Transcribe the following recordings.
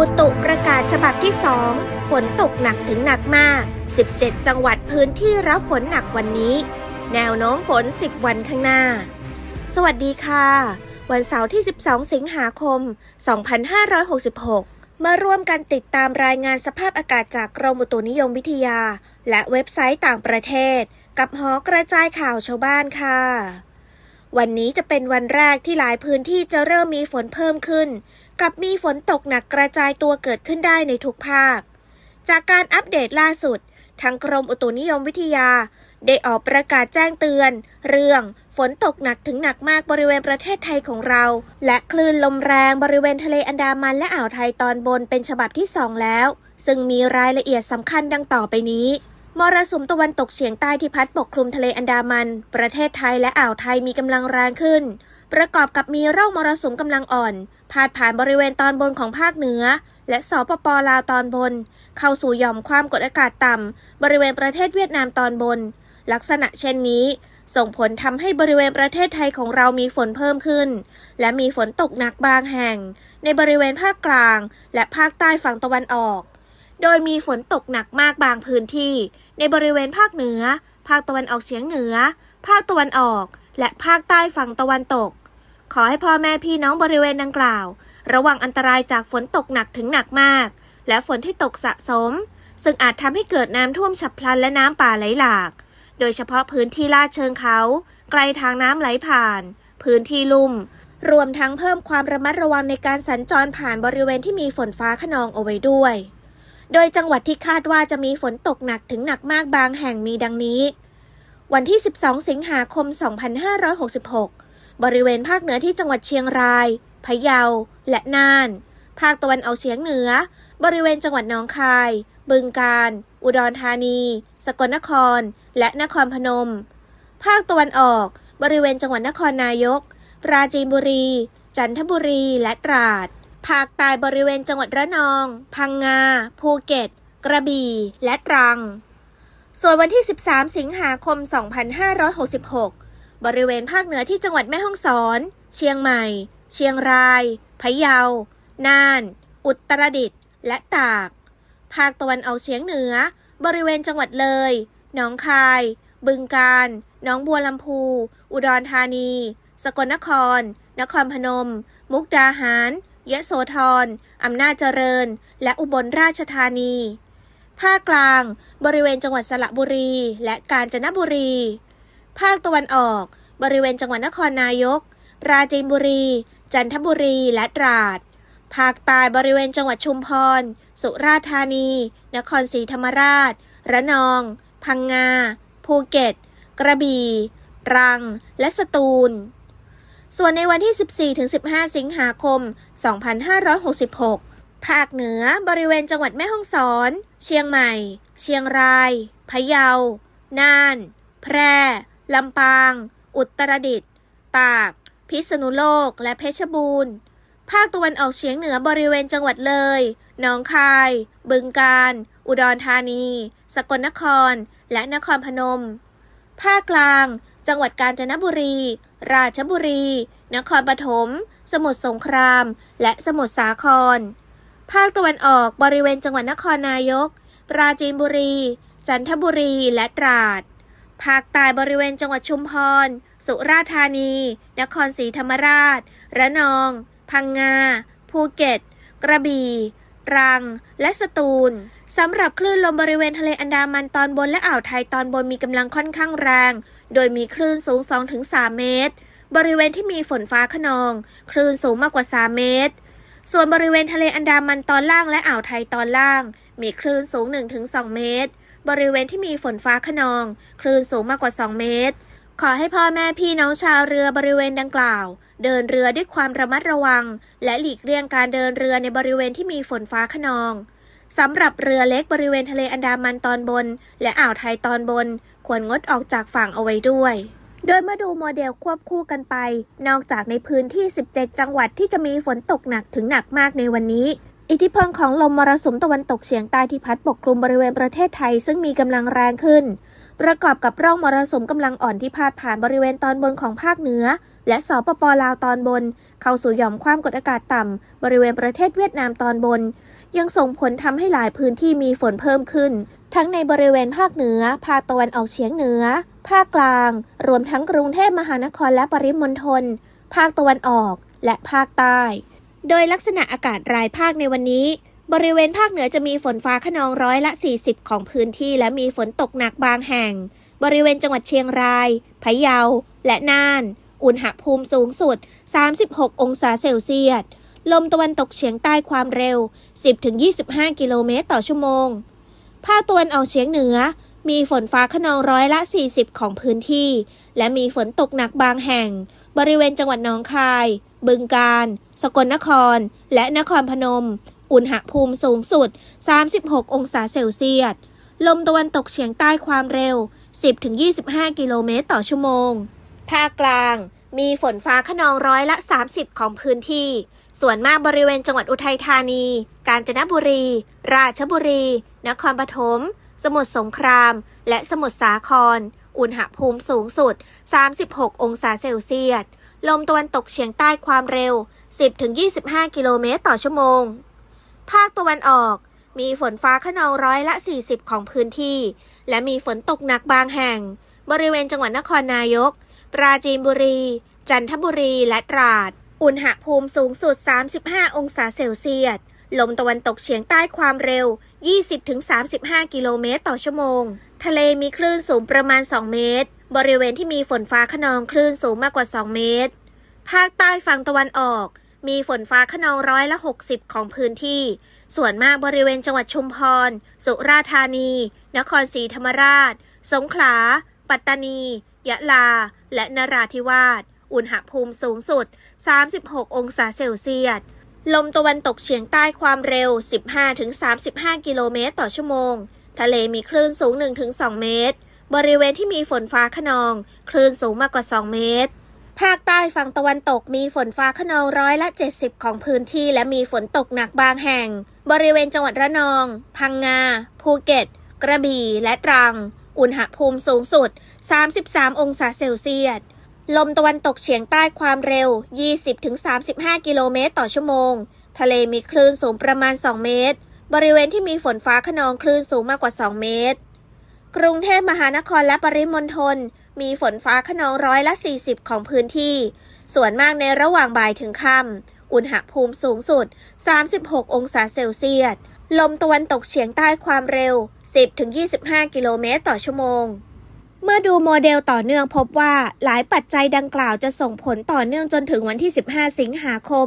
อุตุประกาศฉบับที่ 2 ฝนตกหนักถึงหนักมาก 17 จังหวัดพื้นที่รับฝนหนักวันนี้ แนวโน้มฝน 10 วันข้างหน้า สวัสดีค่ะ วันเสาร์ที่ 12 สิงหาคม 2566 มาร่วมกันติดตามรายงานสภาพอากาศจากกรมอุตุนิยมวิทยา และเว็บไซต์ต่างประเทศ กับหอกระจายข่าวชาวบ้านค่ะ วันนี้จะเป็นวันแรกที่หลายพื้นที่จะเริ่มมีฝนเพิ่มขึ้น กับมีฝนตกหนักกระจายตัวเกิดขึ้นได้ในทุกภาค จากการอัปเดตล่าสุด ทางกรมอุตุนิยมวิทยา ได้ออกประกาศแจ้งเตือน เรื่องฝนตกหนักถึงหนักมากบริเวณประเทศไทยของเรา และคลื่นลมแรงบริเวณทะเลอันดามันและอ่าวไทยตอนบนเป็นฉบับที่2แล้ว ซึ่งมีรายละเอียดสำคัญดังต่อไปนี้มรสุมตะวันตกเฉียงใต้ที่พัดปกคลุมทะเลอันดามัน ประเทศไทยและอ่าวไทยมีกำลังแรงขึ้น ประกอบกับมีร่องมรสุมกำลังอ่อน พาดผ่านบริเวณตอนบนของภาคเหนือ และสปปลาวตอนบน เข้าสู่หย่อมความกดอากาศต่ำบริเวณประเทศเวียดนามตอนบน ลักษณะเช่นนี้ ส่งผลทำให้บริเวณประเทศไทยของเรามีฝนเพิ่มขึ้น และมีฝนตกหนักบางแห่ง ในบริเวณภาคกลาง และภาคใต้ฝั่งตะวันออก โดยมีฝนตกหนักมากบางพื้นที่ ในบริเวณภาคเหนือ ภาคตะวันออกเฉียงเหนือ ภาคตะวันออก และภาคใต้ฝั่งตะวันตก ขอให้พ่อแม่พี่น้องบริเวณดังกล่าว ระวังอันตรายจากฝนตกหนักถึงหนักมาก และฝนที่ตกสะสม ซึ่งอาจทำให้เกิดน้ำท่วมฉับพลันและน้ำป่าไหลหลาก โดยเฉพาะพื้นที่ลาดเชิงเขา ไกลทางน้ำไหลผ่าน พื้นที่ลุ่ม รวมทั้งเพิ่มความระมัดระวังในการสัญจรผ่านบริเวณที่มีฝนฟ้าขนองเอาไว้ด้วย โดยจังหวัดที่คาดว่าจะมีฝนตกหนักถึงหนักมากบางแห่งมีดังนี้ วันที่ 12 สิงหาคม 2566 บริเวณภาคเหนือที่จังหวัดเชียงราย พะเยา และน่าน ภาคตะวันออกเฉียงเหนือ บริเวณจังหวัดหนองคาย บึงกาฬ อุดรธานี สกลนคร และนครพนม ภาคตะวันออก บริเวณจังหวัดนครนายก ปราจีนบุรี จันทบุรี และตราด ภาคใต้บริเวณจังหวัดระนอง พังงา ภูเก็ต กระบี่ และตรัง ส่วนวันที่ 13 สิงหาคม 2566 บริเวณภาคเหนือที่จังหวัดแม่ฮ่องสอน เชียงใหม่ เชียงราย พะเยา น่าน อุตรดิตถ์ และตาก ภาคตะวันออกเฉียงเหนือ บริเวณจังหวัดเลย หนองคาย บึงกาฬ หนองบัวลำพู อุดรธานี สกลนคร นครพนม มุกดาหาร ยะโสธร อำนาจเจริญ และอุบลราชธานี ภาคกลาง บริเวณจังหวัดสระบุรี และกาญจนบุรี ภาคตะวันออก บริเวณจังหวัดนครนายก ปราจีนบุรี จันทบุรีและตราด ภาคใต้บริเวณจังหวัดชุมพร สุราษฎร์ธานี นครศรีธรรมราช ระนอง พังงา ภูเก็ต กระบี่ ตรัง และสตูล ส่วนในวันที่ 14-15 สิงหาคม 2566ภาคเหนือบริเวณจังหวัดแม่ฮ่องสอน เชียงใหม่ เชียงราย พะเยา น่าน แพร่ ลำปาง อุตรดิตถ์ ตาก พิษณุโลก และเพชรบูรณ์ ภาคตะวันออกเฉียงเหนือบริเวณจังหวัดเลย หนองคาย บึงกาฬ อุดรธานี สกลนคร และนครพนม ภาคกลาง จังหวัดกาญจนบุรี ราชบุรี นครปฐม สมุทรสงคราม และสมุทรสาคร ภาคตะวันออกบริเวณจังหวัดนครนายก ปราจีนบุรี จันทบุรี และตราด ภาคใต้บริเวณจังหวัดชุมพร สุราษฎร์ธานี นครศรีธรรมราช ระนอง พังงา ภูเก็ต กระบี่ตรัง และสตูล สำหรับคลื่นลมบริเวณทะเลอันดามันตอนบนและอ่าวไทยตอนบนมีกำลังค่อนข้างแรง โดยมีคลื่นสูง 2-3 เมตร บริเวณที่มีฝนฟ้าขนอง คลื่นสูงมากกว่า 3 เมตร ส่วนบริเวณทะเลอันดามันตอนล่างและอ่าวไทยตอนล่าง มีคลื่นสูง 1-2 เมตร บริเวณที่มีฝนฟ้าขนอง คลื่นสูงมากกว่า 2 เมตร ขอให้พ่อแม่พี่น้องชาวเรือบริเวณดังกล่าว เดินเรือด้วยความระมัดระวัง และหลีกเลี่ยงการเดินเรือในบริเวณที่มีฝนฟ้าขนองสำหรับเรือเล็กบริเวณทะเลอันดามันตอนบน และอ่าวไทยตอนบน ควรงดออกจากฝั่งเอาไว้ด้วย โดยมาดูโมเดลควบคู่กันไป นอกจากในพื้นที่ 17 จังหวัดที่จะมีฝนตกหนักถึงหนักมากในวันนี้ อิทธิพลของลมมรสุมตะวันตกเฉียงใต้ที่พัดปกคลุมบริเวณประเทศไทยซึ่งมีกำลังแรงขึ้น ประกอบกับร่องมรสุมกำลังอ่อนที่พาดผ่านบริเวณตอนบนของภาคเหนือ และสปปลาวตอนบน เข้าสู่หย่อมความกดอากาศต่ำบริเวณประเทศเวียดนามตอนบน ยังส่งผลทำให้หลายพื้นที่มีฝนเพิ่มขึ้น ทั้งในบริเวณภาคเหนือ ภาคตะวันออกเฉียงเหนือ ภาคกลาง รวมทั้งกรุงเทพมหานครและปริมณฑลภาคตะวันออก และภาคใต้ โดยลักษณะอากาศรายภาคในวันนี้ บริเวณภาคเหนือจะมีฝนฟ้าขนองร้อยละ 40 ของพื้นที่ และมีฝนตกหนักบางแห่ง บริเวณจังหวัดเชียงราย พะเยา และน่าน อุณหภูมิสูงสุด 36 องศาเซลเซียส ลมตะวันตกเฉียงใต้ความเร็ว 10-25 กิโลเมตรต่อชั่วโมง ภาคตะวันออกเฉียงเหนือ มีฝนฟ้าขนองร้อยละ 40 ของพื้นที่ และมีฝนตกหนักบางแห่ง บริเวณจังหวัดหนองคาย บึงกาฬ สกลนคร และนครพนม อุณหภูมิสูงสุด 36 องศาเซลเซียส ลมตะวันตกเฉียงใต้ความเร็ว 10-25 กิโลเมตรต่อชั่วโมง ภาคกลาง มีฝนฟ้าขนองร้อยละ 30 ของพื้นที่ ส่วนมากบริเวณจังหวัดอุทัยธานี กาญจนบุรี ราชบุรี นครปฐม สมุทรสงคราม และสมุทรสาคร อุณหภูมิสูงสุด 36 องศาเซลเซียส ลมตะวันตกเฉียงใต้ความเร็ว 10-25 กิโลเมตรต่อชั่วโมง ภาคตะวันออก มีฝนฟ้าขนองร้อยละ 40 ของพื้นที่ และมีฝนตกหนักบางแห่ง บริเวณจังหวัดนครนายก ปราจีนบุรี จันทบุรี และตราด อุณหภูมิสูงสุด 35 องศาเซลเซียส ลมตะวันตกเฉียงใต้ความเร็ว 20-35 กิโลเมตรต่อชั่วโมง ทะเลมีคลื่นสูงประมาณ 2 เมตร บริเวณที่มีฝนฟ้าขนองคลื่นสูงมากกว่า 2 เมตร ภาคใต้ฝั่งตะวันออก มีฝนฟ้าขนองร้อยละ 60 ของพื้นที่ ส่วนมากบริเวณจังหวัดชุมพร สุราษฎร์ธานี นครศรีธรรมราช สงขลา ปัตตานี ยะลา และนราธิวาส อุณหภูมิสูงสุด 36 องศาเซลเซียส ลมตะวันตกเฉียงใต้ความเร็ว 15-35 กิโลเมตรต่อชั่วโมง ทะเลมีคลื่นสูง 1-2 เมตร บริเวณที่มีฝนฟ้าขนอง คลื่นสูงมากกว่า 2 เมตร ภาคใต้ฝั่งตะวันตกมีฝนฟ้าขนองร้อยละ 70 ของพื้นที่และมีฝนตกหนักบางแห่ง บริเวณจังหวัดระนอง พังงา ภูเก็ต กระบี่ และตรัง อุณหภูมิสูงสุด 33 องศาเซลเซียส ลมตะวันตกเฉียงใต้ความเร็ว 20-35 กิโลเมตรต่อชั่วโมง ทะเลมีคลื่นสูงประมาณ 2 เมตร บริเวณที่มีฝนฟ้าขนองคลื่นสูงมากกว่า 2 เมตร กรุงเทพมหานครและปริมณฑลมีฝนฟ้าขนองร้อยละ 40 ของพื้นที่ ส่วนมากในระหว่างบ่ายถึงค่ำ อุณหภูมิสูงสุด 36 องศาเซลเซียส ลมตะวันตกเฉียงใต้ความเร็ว 10-25 กิโลเมตรต่อชั่วโมง มื่อดูโมเดลต่อเนื่องพบว่าหลายปัจจัยดังกล่าวจะส่งผลต่อเนื่องจนถึงวันที่ 15 สิงหาคม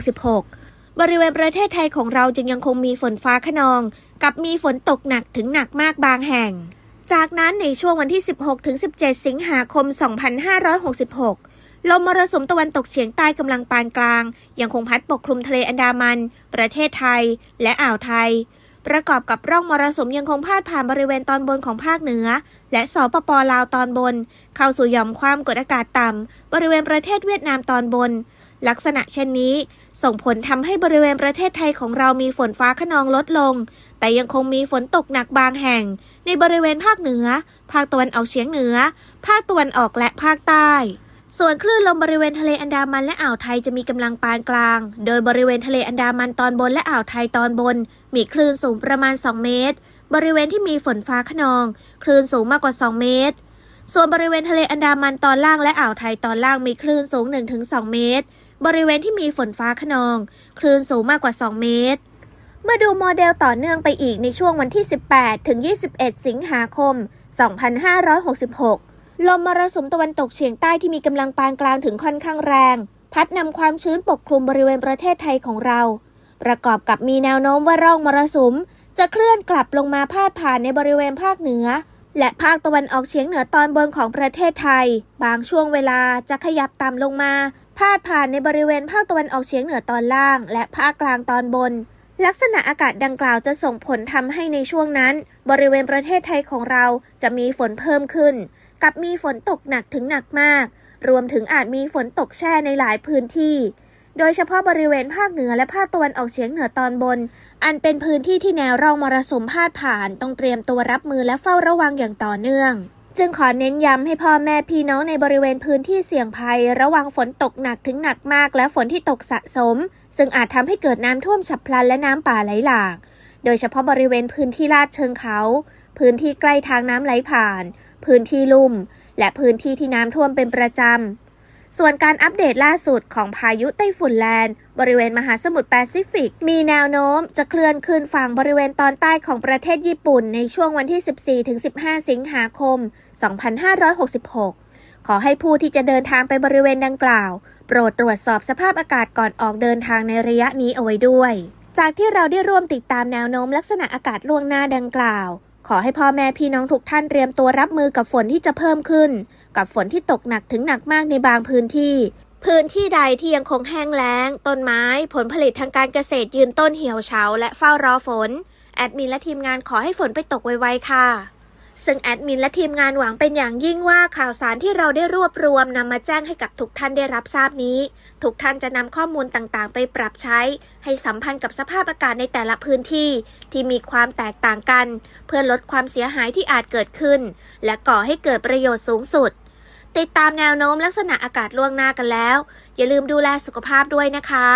2566 บริเวณประเทศไทยของเราจึงยังคงมีฝนฟ้าขนอง กับมีฝนตกหนักถึงหนักมากบางแห่ง จากนั้นในช่วงวันที่ 16 ถึง 17 สิงหาคม 2566ลมมรสุมตะวันตกเฉียงใต้กำลังปานกลาง ยังคงพัดปกคลุมทะเลอันดามัน ประเทศไทย และอ่าวไทย ประกอบกับร่องมรสุมยังคงพาดผ่านบริเวณตอนบนของภาคเหนือ และสปปลาวตอนบน เข้าสู่หย่อมความกดอากาศต่ำบริเวณประเทศเวียดนามตอนบน ลักษณะเช่นนี้ ส่งผลทำให้บริเวณประเทศไทยของเรามีฝนฟ้าขนองลดลง แต่ยังคงมีฝนตกหนักบางแห่ง ในบริเวณภาคเหนือ ภาคตะวันออกเฉียงเหนือ ภาคตะวันออกและภาคใต้ ส่วนคลื่นลมบริเวณทะเลอันดามันและอ่าวไทยจะมีกำลังปานกลาง โดยบริเวณทะเลอันดามันตอนบนและอ่าวไทยตอนบน มีคลื่นสูงประมาณ 2 เมตร บริเวณที่มีฝนฟ้าขนอง คลื่นสูงมากกว่า 2 เมตร ส่วนบริเวณทะเลอันดามันตอนล่างและอ่าวไทยตอนล่างมีคลื่นสูง 1-2 เมตร บริเวณที่มีฝนฟ้าขนอง คลื่นสูงมากกว่า 2 เมตรเมื่อดูโมเดลต่อเนื่องไปอีกในช่วงวันที่ 18 ถึง 21 สิงหาคม 2566 ลมมรสุมตะวันตกเฉียงใต้ที่มีกำลังปานกลางถึงค่อนข้างแรง พัดนำความชื้นปกคลุมบริเวณประเทศไทยของเรา ประกอบกับมีแนวโน้มว่าร่องมรสุม จะเคลื่อนกลับลงมาพาดผ่านในบริเวณภาคเหนือ และภาคตะวันออกเฉียงเหนือตอนบนของประเทศไทย บางช่วงเวลาจะขยับต่ำลงมา พาดผ่านในบริเวณภาคตะวันออกเฉียงเหนือตอนล่าง และภาคกลางตอนบนลักษณะอากาศดังกล่าวจะส่งผลทำให้ในช่วงนั้น บริเวณประเทศไทยของเราจะมีฝนเพิ่มขึ้น กับมีฝนตกหนักถึงหนักมาก รวมถึงอาจมีฝนตกแช่ในหลายพื้นที่ โดยเฉพาะบริเวณภาคเหนือและภาคตะวันออกเฉียงเหนือตอนบน อันเป็นพื้นที่ที่แนวร่องมรสุมพาดผ่าน ต้องเตรียมตัวรับมือและเฝ้าระวังอย่างต่อเนื่อง จึงขอเน้นย้ำให้พ่อแม่พี่น้องในบริเวณพื้นที่เสี่ยงภัย ระวังฝนตกหนักถึงหนักมาก และฝนที่ตกสะสม ซึ่งอาจทำให้เกิดน้ำท่วมฉับพลันและน้ำป่าไหลหลาก โดยเฉพาะบริเวณพื้นที่ลาดเชิงเขา พื้นที่ใกล้ทางน้ำไหลผ่าน พื้นที่ลุ่ม และพื้นที่ที่น้ำท่วมเป็นประจำ ส่วนการอัปเดตล่าสุดของพายุไต้ฝุ่นแลนด์ บริเวณมหาสมุทรแปซิฟิก มีแนวโน้มจะเคลื่อนขึ้นฝั่งบริเวณตอนใต้ของประเทศญี่ปุ่นในช่วงวันที่ 14-15 สิงหาคม 2566 ขอให้ผู้ที่จะเดินทางไปบริเวณดังกล่าว โปรดตรวจสอบสภาพอากาศก่อนออกเดินทางในระยะนี้เอาไว้ด้วยจากที่เราได้ร่วมติดตามแนวโน้มลักษณะอากาศล่วงหน้าดังกล่าว ขอให้พ่อแม่พี่น้องทุกท่านเตรียมตัวรับมือกับฝนที่จะเพิ่มขึ้น กับฝนที่ตกหนักถึงหนักมากในบางพื้นที่ พื้นที่ใดที่ยังคงแห้งแล้ง ต้นไม้ ผลผลิตทางการเกษตรยืนต้นเหี่ยวเฉาและเฝ้ารอฝน แอดมินและทีมงานขอให้ฝนไปตกไวๆค่ะ ซึ่งแอดมินและทีมงานหวังเป็นอย่างยิ่งว่าข่าวสารที่เราได้รวบรวมนำมาแจ้งให้กับทุกท่านได้รับทราบนี้ ทุกท่านจะนำข้อมูลต่างๆ ไปปรับใช้ ให้สัมพันธ์กับสภาพอากาศในแต่ละพื้นที่ ที่มีความแตกต่างกัน เพื่อลดความเสียหายที่อาจเกิดขึ้น และก่อให้เกิดประโยชน์สูงสุด ติดตามแนวโน้มลักษณะอากาศล่วงหน้ากันแล้ว อย่าลืมดูแลสุขภาพด้วยนะคะ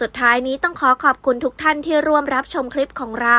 สุดท้ายนี้ต้องขอขอบคุณทุกท่านที่ร่วมรับชมคลิปของเรา